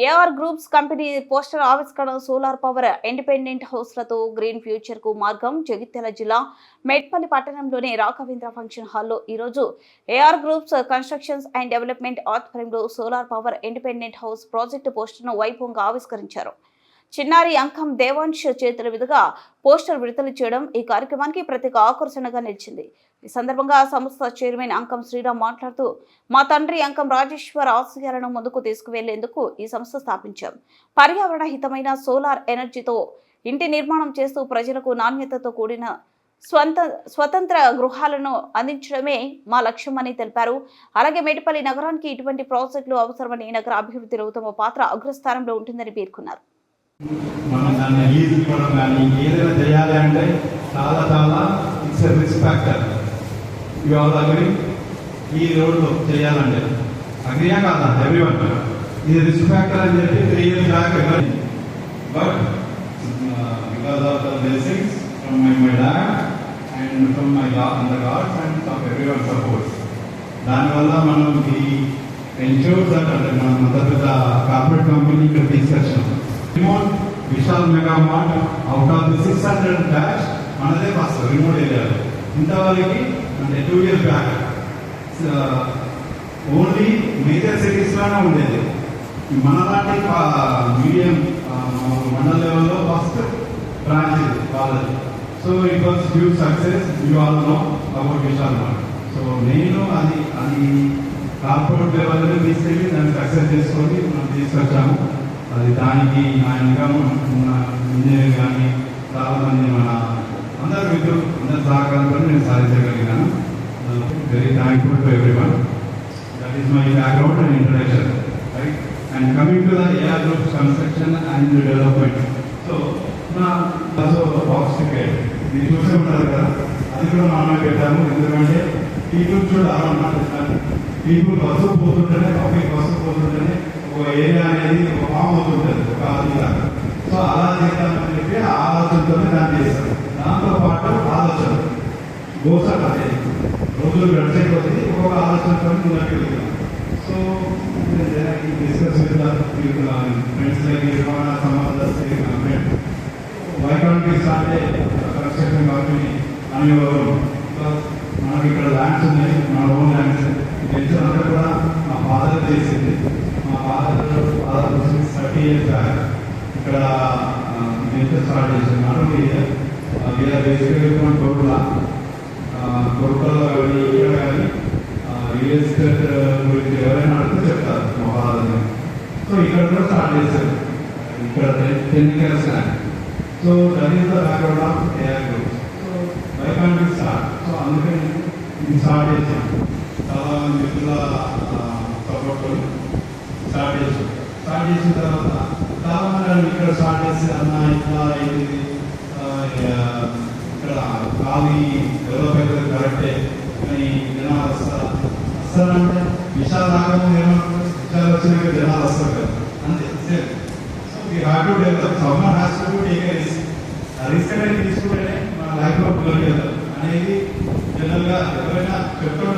AR groups company poster ఆవిష్కరణ solar power independent హౌస్లతో green ఫ్యూచర్కు మార్గం జగిత్యాల జిల్లా మెట్పల్లి పట్టణంలోని రాఘవేంద్ర ఫంక్షన్ హాల్లో ఈరోజు AR groups constructions and development ఆధ్వర్యంలో solar power independent house project పోస్టర్ను వైభవంగా ఆవిష్కరించారు. చిన్నారి అంకం దేవాంశ్ చేతుల మీదుగా పోస్టర్ విడుదల చేయడం ఈ కార్యక్రమానికి ప్రత్యేక ఆకర్షణగా నిలిచింది. ఈ సందర్భంగా సంస్థ చైర్మన్ అంకం శ్రీరామ్ మాట్లాడుతూ మా తండ్రి అంకం రాజేశ్వర్ ఆశయాలను ముందుకు తీసుకువెళ్ళేందుకు ఈ సంస్థ స్థాపించాం. పర్యావరణ హితమైన సోలార్ ఎనర్జీతో ఇంటి నిర్మాణం చేస్తూ ప్రజలకు నాణ్యతతో కూడిన స్వంత స్వతంత్ర గృహాలను అందించడమే మా లక్ష్యమని తెలిపారు. అలాగే మేటిపల్లి నగరానికి ఇటువంటి ప్రాజెక్టులు అవసరమని నగర అభివృద్ధిలో తమ పాత్ర అగ్రస్థానంలో ఉంటుందని పేర్కొన్నారు. మనం దాన్ని లీజ్ ఇవ్వడం కానీ ఏదైనా చేయాలి అంటే చాలా చాలా it's risk factor. You all agree ఈ రోడ్లో చేయాలంటే. అగ్రియా కాదా? ఎవ్రీ వన్ ఇది రిస్క్ ఫ్యాక్టర్ అని చెప్పి three years back but because of the blessings from my my dad and from my the gods and of every one support దానివల్ల మనం ఈ ఎన్ష్యూర్ దట్ అంటే మనం అంత పెద్ద కార్పొరేట్ కంపెనీ ఇక్కడ తీసుకొచ్చాం. Vishal mega mart out of the six hundred dash మనదే ఫస్ట్ రిమోట్ ఏరియాలో ఇంతవరకు అంటే two years back only major సిటీస్లోనే ఉండేది. మనలాంటి మీడియం మండల లెవెల్లో first branch college so it was huge success you all know about Vishal mart so నేను అది అది కార్పొరేట్ లెవెల్లో తీసుకెళ్ళి దాన్ని సక్సెస్ చేసుకొని మనం తీసుకొచ్చాము. అది దానికి ఆయనగా ఉన్న ఇంజనీర్ కానీ చాలా మంది మన అందరు మిత్రులు అందరి సహకారంతో నేను సాధించగలిగాను. Very thankful to every one that is my background and introduction right and coming to the AR group construction and development so నా ఆల్సో బాక్స్ టికెట్ మీరు చూసే ఉంటారు కదా అది కూడా మనం పెట్టాము. ఎందుకంటే పీపుల్ చూడ పీపుల్ బస్సు పోతుంటేనే ఆలోచనతోనే దాన్ని దాంతో పాటు ఆలోచన. గోసట అనేది రోజులు గడిచైపోతుంది ఒక్కొక్క ఆలోచనతో ముందుకు వెళ్తాం so discuss with friends like నిర్మాణ సమాధానం వై సాటే కన్స్ట్రక్షన్ కంపెనీ అనేవారు. మనకి ఇక్కడ ల్యాండ్స్ ఉన్నాయి. మన ఓన్ ల్యాండ్స్ పెంచినంతా కూడా మా ఫాదర్ చేసింది మా ఫాదర్ ఫాదర్ థర్టీ ఇయర్స్ ఇక్కడ వెంచర్ స్టార్ట్ చేసింది not only we are basically from కోట్ల కోట్లలో కానీ ఇక్కడ కానీ రియల్ ఎస్టేట్ గురించి ఎవరైనా అడిగితే చెప్తారు మా ఫాదర్ని సో ఇక్కడ కూడా స్టార్ట్ చేశారు ఇక్కడ ten years so that is the background of AR group so why can't be start so అందుకని ఇది స్టార్ట్ చేసాం చాలా మంది మిత్రుల సపోర్ట్ స్టార్ట్ చేసాం స్టార్ట్ చేసిన తర్వాత చాలా మంది ఇక్కడ స్టార్ట్ చేసి అన్న ఇట్లా ఇది ఇక్కడ ఖాళీ డెవలప్ అయితే కరెక్టే. అని జనాలు వస్తారా వస్తారంటే విశాల రాగము ఏమంటారు విశాల వచ్చినాక జనాలు వస్తారు కదా అంతే same so we have to develop summer has to take risk ఆ రిస్క్ అనేది తీసుకుంటేనే మన లైఫ్లో పిల్లలు అనేది జనరల్గా ఎవరైనా చెప్తుంటారు